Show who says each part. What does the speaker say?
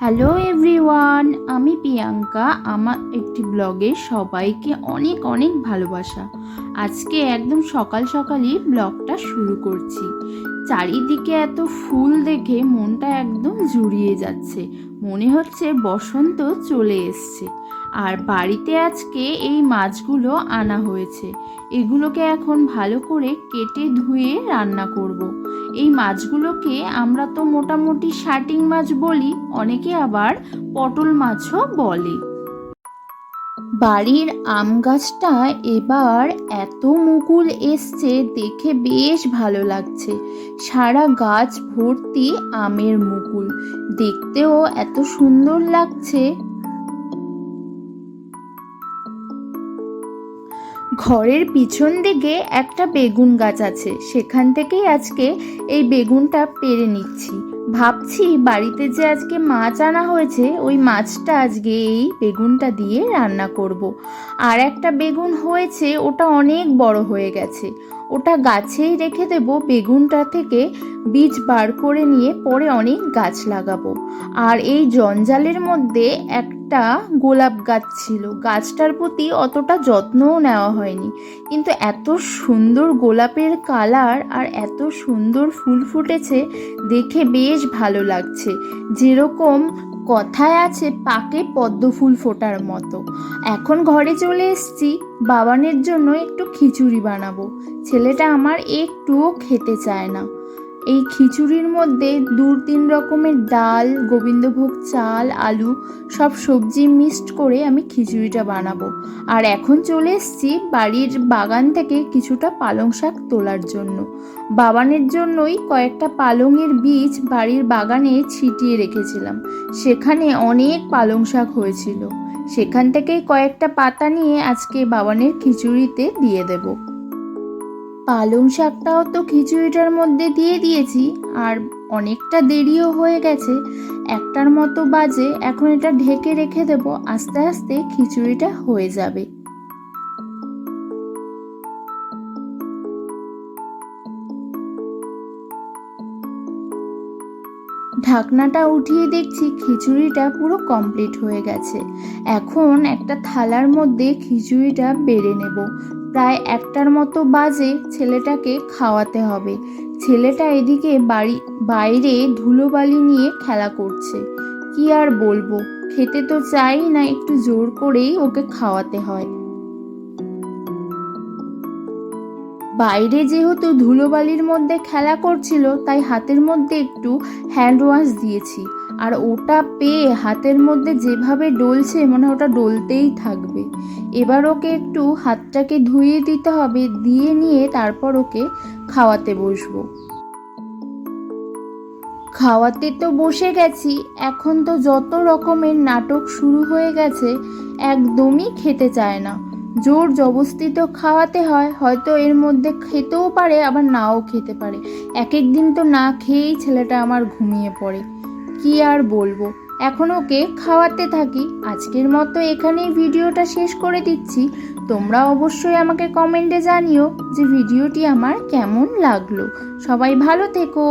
Speaker 1: Hello everyone আমি প্রিয়াঙ্কা, আমার একটি ব্লগে সবাইকে অনেক অনেক ভালোবাসা। আজকে একদম সকাল সকালই ব্লগটা শুরু করছি। চারিদিকে এত ফুল দেখে মনটা একদম জুড়িয়ে যাচ্ছে। মনে হচ্ছে বসন্ত চলে এসছে। আর বাড়িতে আজকে এই মাছগুলো আনা হয়েছে। এগুলোকে এখন ভালো করে কেটে ধুয়ে রান্না করব। এই মাছগুলোকে আমরা তো মোটামুটি শাটিং মাছ বলি, অনেকে আবার পটল মাছও বলে। বাড়ির আম গাছটা এবার এত মুকুল এসছে, দেখে বেশ ভালো লাগছে। সারা গাছ ভর্তি আমের মুকুল। দেখতেও এত সুন্দর লাগছে। ঘরের পিছন দিকে একটা বেগুন গাছ আছে। সেখান থেকেই আজকে এই বেগুনটা পেরে নিচ্ছি। ভাবছি বাড়িতে যে আজকে মাছ আনা হয়েছে, ওই মাছটা আজকে এই বেগুনটা দিয়ে রান্না করব। আর একটা বেগুন হয়েছে, ওটা অনেক বড় হয়ে গেছে। ওটা গাছেই রেখে দেব, বেগুনটা থেকে বীজ বার করে নিয়ে পরে অনেক গাছ লাগাবো। আর এই জঞ্জালের মধ্যে একটা গোলাপ গাছ ছিল, গাছটার প্রতি অতটা যত্নও নেওয়া হয়নি। কিন্তু এত সুন্দর গোলাপের কালার আর এত সুন্দর ফুল ফুটেছে, দেখে বেশ ভালো লাগছে। যেরকম কথায় আছে পাকে পদ্ম ফুল ফোটার মতো। এখন ঘরে চলে এসছি, বাবানের জন্য একটু খিচুড়ি বানাবো। ছেলেটা আমার একটুও খেতে চায় না। এই খিচুড়ির মধ্যে দু তিন রকমের ডাল, গোবিন্দভোগ চাল, আলু, সব সবজি মিক্সড করে আমি খিচুড়িটা বানাবো। আর এখন চলে এসছি বাড়ির বাগান থেকে কিছুটা পালং শাক তোলার জন্য। বাবানের জন্যই কয়েকটা পালংয়ের বীজ বাড়ির বাগানে ছিটিয়ে রেখেছিলাম। সেখানে অনেক পালং শাক হয়েছিল। সেখান থেকেই কয়েকটা পাতা নিয়ে আজকে বাবানের খিচুড়িতে দিয়ে দেবো। পালং শাকটাও তো খিচুড়িটার মধ্যে দিয়ে দিয়েছি, আর অনেকটা দেরিও হয়ে গেছে। একটার মতো বাজে, এখন এটা ঢেকে রেখে দেব, আস্তে আস্তে খিচুড়িটা হয়ে যাবে। ঢাকনাটা উঠিয়ে দেখছি খিচুড়িটা পুরো কমপ্লিট হয়ে গেছে। এখন একটা থালার মধ্যে খিচুড়িটা বেড়ে নেব। প্রায় একটার মতো বাজে ছেলেটাকে খাওয়াতে হবে। ছেলেটা এদিকে বাড়ি, বাইরে ধুলোবালি নিয়ে খেলা করছে। কি আর বলব, খেতে তো চাই না একটু জোর করেই ওকে খাওয়াতে হয়। বাইরে যেহেতু ধুলোবালির মধ্যে খেলা করছিল, তাই হাতের মধ্যে একটু হ্যান্ড ওয়াশ দিয়েছি। আর ওটা পেয়ে হাতের মধ্যে যেভাবে ডলছে, মনে ওটা ডলতেই থাকবে। এবার ওকে একটু হাতটাকে ধুয়ে দিতে হবে, দিয়ে নিয়ে তারপর ওকে খাওয়াতে বসবো। খাওয়াতে তো বসে গেছি, এখন তো যত রকমের নাটক শুরু হয়ে গেছে, একদমই খেতে চায় না। জোর জবস্তি তো খাওয়াতে হয়, হয়তো এর মধ্যে খেতেও পারে, আবার নাও খেতে পারে। এক এক দিন তো না খেয়েই ছেলেটা আমার ঘুমিয়ে পড়ে। কি আর বলব? এখন ওকে খাওয়াতে থাকি। আজকের মতো এখানেই ভিডিওটা শেষ করে দিচ্ছি। তোমরা অবশ্যই আমাকে কমেন্টে জানিও যে ভিডিওটি আমার কেমন লাগল। সবাই ভালো থেকো।